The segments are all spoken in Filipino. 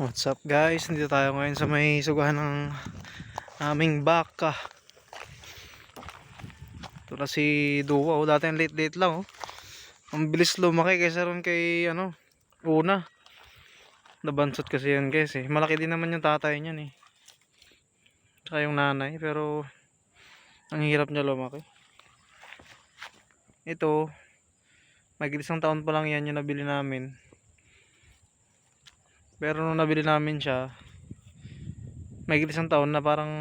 What's up guys? Nandito tayo ngayon sa may sugahan ng aming baka. Ito na si Duwa. Oh. Dati late late lang. Oh. Ang bilis lumaki kaysa ron kay ano, una. Nabansot kasi yan guys eh. Malaki din naman yung tatay niyan eh. Tsaka yung nanay pero ang hirap niya lumaki. Ito, may isang taon pa lang yan yung nabili namin. Pero nung nabili namin siya, may isang taon na parang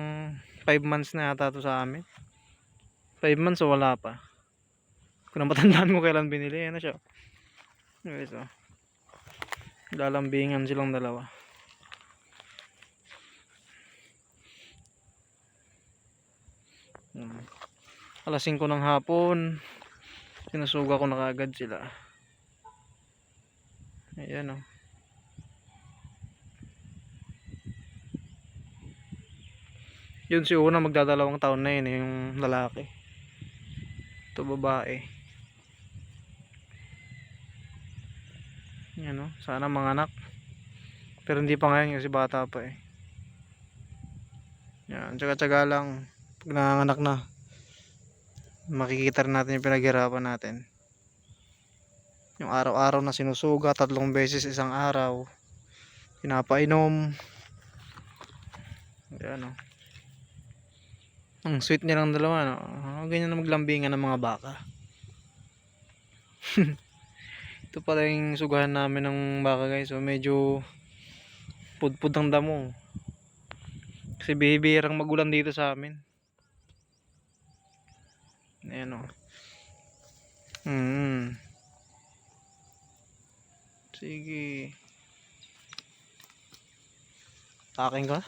5 months na yata to sa amin. 5 months o wala pa. Kung matandaan ko kailan binili, ano siya. Guys, oh. Lalambingan silang dalawa. Hmm. Alas 5 ng hapon, sinusuga ko na kagad sila. Ayan oh. Yun si Una magdadalawang taon na yun eh, yung lalaki. Ito babae. Yan o, sana mga anak. Pero hindi pa ngayon kasi bata pa eh. Yan, tsaga-tsaga lang. Pag nanganganak na, makikita natin yung pinaghirapan natin. Yung araw-araw na sinusuga, tatlong beses isang araw. Pinapainom. Yan o. Ang sweet nilang dalawa, no? Ah, ganyan na maglambingan ng mga baka. Ito pala yung sugahan namin ng baka guys. So medyo pudpud ang damo. Kasi bihibirang magulan dito sa amin. Ayan o. Hmm. Sige. Akin ka?